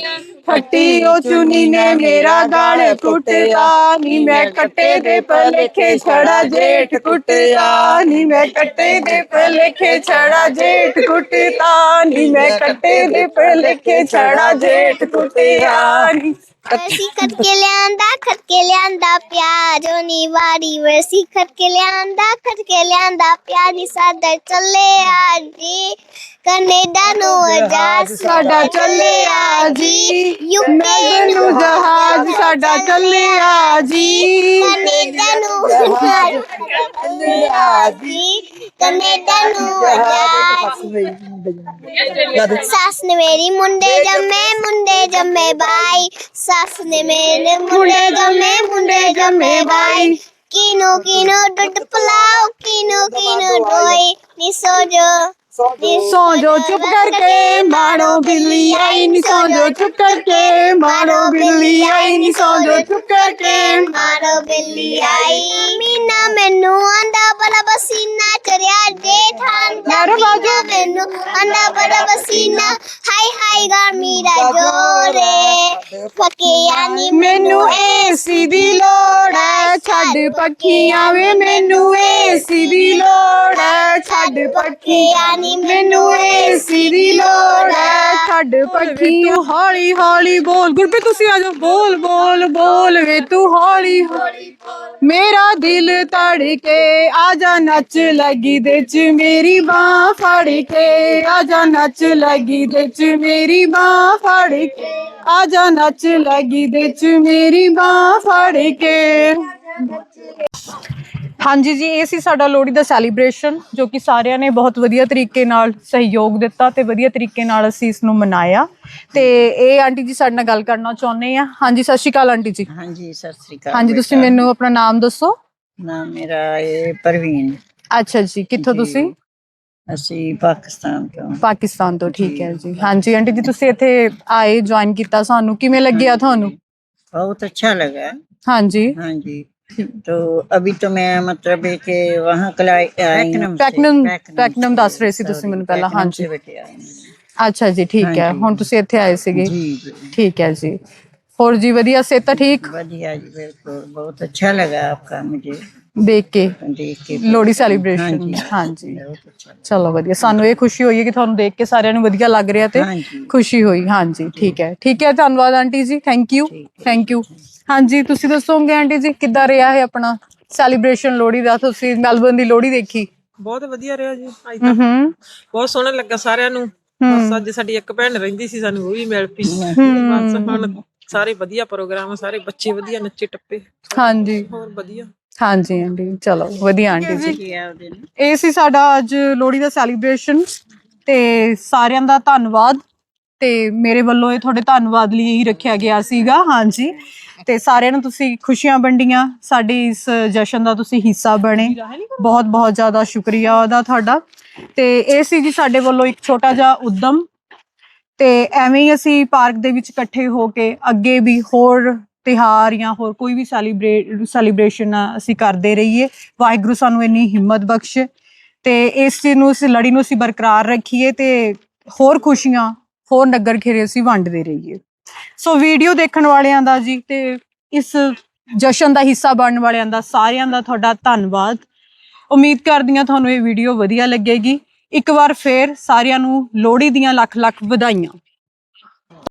ਖੱਟੀ ਉਹ ਚੁੰਨੀ ਨੇ ਮੇਰਾ ਗਾਲ ਕੁੱਟਿਆ। ਨੀ ਮੈਂ ਕੱਟੇ ਦੇ ਭਲੇਖੇ ਛੜਾ ਜੇਠ ਕੁੱਟਿਆ। ਨੀ ਮੈਂ ਕੱਟੇ ਦੇ ਭਲੇਖੇ ਛੜਾ ਜੇਠ ਕੁੱਟਿਆ। ਨੀ ਮੈਂ ਕੱਟੇ ਦੇ ਭਲੇਖੇ ਛੜਾ ਜੇਠ ਕੁੱਟਿਆ। ਨੀ
ਵਰਸੀ ਖੱਟ ਲਿਆਂਦਾ ਖੱਟ ਕੇ ਲਿਆਂਦਾ ਪਿਆਜ ਨੀ ਵਾਰੀ ਵਰਸੀ ਖੱਟ ਲਿਆਂਦਾ ਖੱਟ ਲਿਆਂਦਾ ਪਿਆਜ ਨੀ ਸਾਦਾ ਚੱਲੇ ਆਜੀ ਕੈਨੇਡਾ ਨੂੰ ਆਜ਼ਾਦ
ਸਾਡਾ ਚੱਲਿਆ ਜੀ।
ਯੂਕੇ
ਨੂੰ ਜਹਾਜ਼ ਸਾਡਾ ਚੱਲਿਆ ਜੀ।
ਕੈਨੇਡਾ ਨੂੰ ਆਜ਼ਾਦ ਚੱਲਿਆ ਜੀ। ਕੈਨੇਡਾ ਨੂੰ ਆਜ਼ਾਦ ਸੱਸ ਨੇ ਮੇਰੀ ਮੁੰਡੇ ਜੰਮੇ ਮੁੰਡੇ ਜੰਮੇ ਬਾਈ। ਸੱਸ ਨੇ ਮੇਰੇ ਮੁੰਡੇ ਜੰਮੇ ਮੁੰਡੇ ਜੰਮੇ ਬਾਈ। ਕਿਨੋ ਕਿਨੋ ਡੁੱਟ ਪਲਾਓ ਕਿਨੋ ਕਿਨੋ ਡੋਈ ਨੀ ਸੋਜੋ।
ਸੌ ਜੋ ਚੁੱਪ ਕਰਕੇ ਮਾਣੋ ਬਿੱਲੀ ਆਈ ਨੀ ਸੌ ਜੋ ਚੁੱਪ ਕਰਕੇ ਮਾਣੋ ਬਿੱਲੀ ਆਈ ਨੀ ਸੌ ਜੋ ਚੁੱਪ ਕਰਕੇ
ਮਾਰੋ ਬਿੱਲੀ ਆਈ ਮੀਨਾ ਮੈਨੂੰ ਆਂਦਾ ਬੜਾ ਬਸੀਨਾ ਚਰਿਆ ਜੇਠਾਨ ਦਾ
ਮਾਰੋ ਬਾਜੂ।
ਮੀਨਾ ਮੈਨੂੰ ਆਂਦਾ ਬੜਾ ਬਸੀਨਾ ਹਾਈ ਹਾਈ ਗਰਮੀ ਦਾ ਜੋਰੇ ਫਕਿਆ ਨੀ
ਮੈਨੂੰ ਏਸੀ ਦੀ ਲੋੜ ਐ ਛੱਡ ਪੱਖੀਆਂ ਵੇ ਮੈਨੂੰ ਏਸੀ ਦੀ ਮੈਨੂੰ ਏਸੀ ਦੀ ਲੋੜ ਐ ਛੱਡ ਪੱਖੀ ਤੂੰ ਹੌਲੀ ਹੌਲੀ ਬੋਲ। ਗੁਰਪ੍ਰੀਤ ਤੁਸੀਂ ਆ ਜਾਓ। ਬੋਲ ਬੋਲ ਬੋਲ ਵੇ ਤੂੰ ਹੌਲੀ ਹੌਲੀ ਮੇਰਾ ਦਿਲ ਧੜਕੇ ਆ ਜਾ ਨੱਚ ਲੱਗੀ ਦੇ ਚ ਮੇਰੀ ਬਾਹ ਫੜ ਕੇ ਆ ਜਾ ਨੱਚ ਲੱਗੀ ਦੇ ਚ ਮੇਰੀ ਬਾਹ ਫੜ ਕੇ ਆ ਜਾ ਨੱਚ ਲੱਗੀ ਦੇ ਚ ਮੇਰੀ ਬਾਹ ਫੜ ਕੇ ਹਾਂਜੀ ਜੀ ਇਹ ਸੀ ਸਾਡਾ ਲੋਹੜੀ ਦਾ ਸੈਲੀਬ੍ਰੇਸ਼ਨ ਜੋ ਕਿ ਸਾਰਿਆਂ ਨੇ ਬਹੁਤ ਵਧੀਆ ਤਰੀਕੇ ਨਾਲ ਸਹਿਯੋਗ ਦਿੱਤਾ ਤੇ ਵਧੀਆ ਤਰੀਕੇ ਨਾਲ ਅਸੀਂ ਇਸ ਨੂੰ ਮਨਾਇਆ। ਤੇ ਇਹ ਆਂਟੀ ਜੀ ਸਾਡੇ ਨਾਲ ਗੱਲ ਕਰਨਾ ਚਾਹੁੰਦੇ ਆ। ਹਾਂਜੀ ਸਤਿ ਸ਼੍ਰੀ ਅਕਾਲ ਆਂਟੀ ਜੀ।
ਹਾਂਜੀ ਸਤਿ ਸ੍ਰੀ ਅਕਾਲ
ਹਾਂਜੀ ਤੁਸੀਂ ਮੈਨੂੰ ਆਪਣਾ ਨਾਮ ਦੱਸੋ?
ਨਾਮ ਮੇਰਾ ਇਹ ਪ੍ਰਵੀਨ।
ਅੱਛਾ ਜੀ ਕਿੱਥੋਂ ਤੁਸੀਂ?
ਅਸੀਂ ਪਾਕਿਸਤਾਨ ਤੋਂ।
ਪਾਕਿਸਤਾਨ ਤੋਂ ਠੀਕ ਹੈ ਜੀ। ਹਾਂਜੀ। ਆਂਟੀ ਜੀ ਤੁਸੀਂ ਇੱਥੇ ਆਏ ਜੁਆਇਨ ਕੀਤਾ ਸਾਨੂੰ? ਕਿਵੇਂ ਲੱਗਿਆ ਤੁਹਾਨੂੰ?
ਬਹੁਤ ਅੱਛਾ ਲੱਗਾ।
ਹਾਂਜੀ।
ਹਾਂਜੀ। तो अभी तो मैं मतलब है कि वहाँ कलाई आई हूँ
पैकनम- पैकनम ਦੱਸ ਰਹੇ ਸੀ ਤੁਸੀਂ ਮੈਨੂੰ ਪਹਿਲਾਂ, ਹਾਂਜੀ।
बेटे आए हैं।
ਅੱਛਾ ਜੀ ਠੀਕ ਹੈ
ਹਾਂਜੀ।
ਹੁਣ ਤੁਸੀਂ ਇੱਥੇ ਆਏ ਸੀਗੇ
जी जी
ਠੀਕ ਹੈ ਜੀ ਹੋਰ ਜੀ ਵਧੀਆ ਸਿਹਤ ਤਾਂ ਠੀਕ
बढ़िया जी बिल्कुल बहुत अच्छा लगा आपका मुझे
ਦੇਖ ਕੇ
देख के
ਲੋਹੜੀ ਸੈਲੀਬ੍ਰੇਸ਼ਨ
ਹਾਂਜੀ।
ਹਾਂਜੀ
बहुत अच्छा लगा।
ਚਲੋ ਵਧੀਆ ਸਾਨੂੰ ਇਹ ਖੁਸ਼ੀ ਹੋਈ ਹੈ ਕਿ ਤੁਹਾਨੂੰ ਦੇਖ ਕੇ ਸਾਰਿਆਂ ਨੂੰ ਵਧੀਆ ਲੱਗ ਰਿਹਾ ਤੇ
ਹਾਂਜੀ।
ਖੁਸ਼ੀ ਹੋਈ ਹਾਂਜੀ ਠੀਕ ਹੈ ਠੀਕ ਹੈ ਧੰਨਵਾਦ ਆਂਟੀ ਜੀ ਥੈਂਕ ਯੂ ਥੈਂਕ ਯੂ ਹਾਂਜੀ ਤੁਸੀਂ ਦੱਸੋਗੇ ਆਂਟੀ ਜੀ ਕਿੱਦਾਂ ਰਿਹਾ ਹੈ ਆਪਣਾ ਸੈਲੀਬ੍ਰੇਸ਼ਨ ਲੋਹੜੀ ਦਾ? ਤੁਸੀਂ ਮੈਲਬਨ ਦੀ ਲੋਹੜੀ ਦੇਖੀ?
ਬਹੁਤ ਵਧੀਆ ਰਿਹਾ ਜੀ ਅੱਜ ਤਾਂ
ਹੂੰ
ਬਹੁਤ ਸੋਹਣਾ ਲੱਗਾ ਸਾਰਿਆਂ ਨੂੰ। ਬਸ ਅੱਜ ਸਾਡੀ ਇੱਕ ਭੈਣ ਰਹਿੰਦੀ ਸੀ ਸਾਨੂੰ ਉਹ ਵੀ ਮਿਲ ਪਈ। ਬਸ ਹੁਣ ਸਾਰੇ ਵਧੀਆ ਪ੍ਰੋਗਰਾਮ ਸਾਰੇ ਬੱਚੇ ਵਧੀਆ ਨੱਚੇ ਟੱਪੇ।
ਹਾਂਜੀ।
ਹੋਰ ਵਧੀਆ।
ਹਾਂਜੀ ਆਂਟੀ ਚਲੋ ਵਧੀਆ ਆਂਟੀ ਜੀ।
किया ਉਹਦੇ ਨੇ।
ਇਹ ਸੀ ਸਾਡਾ ਅੱਜ ਲੋਹੜੀ ਦਾ ਸੈਲੀਬ੍ਰੇਸ਼ਨ ਤੇ ਸਾਰਿਆਂ ਦਾ ਧੰਨਵਾਦ। ਤੇ ਮੇਰੇ ਵੱਲੋਂ ਇਹ ਤੁਹਾਡੇ ਧੰਨਵਾਦ ਲਈ ਹੀ ਰੱਖਿਆ ਗਿਆ ਸੀਗਾ, ਹਾਂਜੀ। ਤੇ ਸਾਰਿਆਂ ਨੂੰ ਤੁਸੀਂ ਖੁਸ਼ੀਆਂ ਵੰਡੀਆਂ, ਸਾਡੀ ਇਸ ਜਸ਼ਨ ਦਾ ਤੁਸੀਂ ਹਿੱਸਾ ਬਣੇ। ਬਹੁਤ ਬਹੁਤ ਜ਼ਿਆਦਾ ਸ਼ੁਕਰੀਆ ਉਹਦਾ ਤੁਹਾਡਾ। ਤੇ ਇਹ ਸੀ ਜੀ ਸਾਡੇ ਵੱਲੋਂ ਇੱਕ ਛੋਟਾ ਜਿਹਾ ਉਦਮ। ਤੇ ਐਵੇਂ ਹੀ ਅਸੀਂ ਪਾਰਕ ਦੇ ਵਿੱਚ ਇਕੱਠੇ ਹੋ ਕੇ ਅੱਗੇ ਵੀ ਹੋਰ ਤਿਹਾਰ ਜਾਂ ਹੋਰ ਕੋਈ ਵੀ ਸੈਲੀਬ੍ਰੇਟ ਸੈਲੀਬ੍ਰੇਸ਼ਨ ਅਸੀਂ ਕਰਦੇ ਰਹੀਏ। ਵਾਹਿਗੁਰੂ ਸਾਨੂੰ ਇੰਨੀ ਹਿੰਮਤ ਬਖਸ਼ੇ। ਤੇ ਇਸ ਚੀਜ਼ ਨੂੰ, ਇਸ ਲੜੀ ਨੂੰ ਅਸੀਂ ਬਰਕਰਾਰ ਰੱਖੀਏ ਤੇ ਹੋਰ ਖੁਸ਼ੀਆਂ ਹੋਰ ਨਗਰ ਖੇਰੇ ਅਸੀਂ ਵੰਡਦੇ ਰਹੀਏ। ਸੋ ਵੀਡੀਓ ਦੇਖਣ ਵਾਲਿਆਂ ਦਾ ਜੀ ਤੇ ਇਸ ਜਸ਼ਨ ਦਾ ਹਿੱਸਾ ਬਣਨ ਵਾਲਿਆਂ ਦਾ ਸਾਰਿਆਂ ਦਾ ਤੁਹਾਡਾ ਧੰਨਵਾਦ। ਉਮੀਦ ਕਰਦੀ ਹਾਂ ਤੁਹਾਨੂੰ ਇਹ ਵੀਡੀਓ ਵਧੀਆ ਲੱਗੇਗੀ। ਇੱਕ ਵਾਰ ਫੇਰ ਸਾਰਿਆਂ ਨੂੰ ਲੋਹੜੀ ਦੀਆਂ ਲੱਖ ਲੱਖ ਵਧਾਈਆਂ।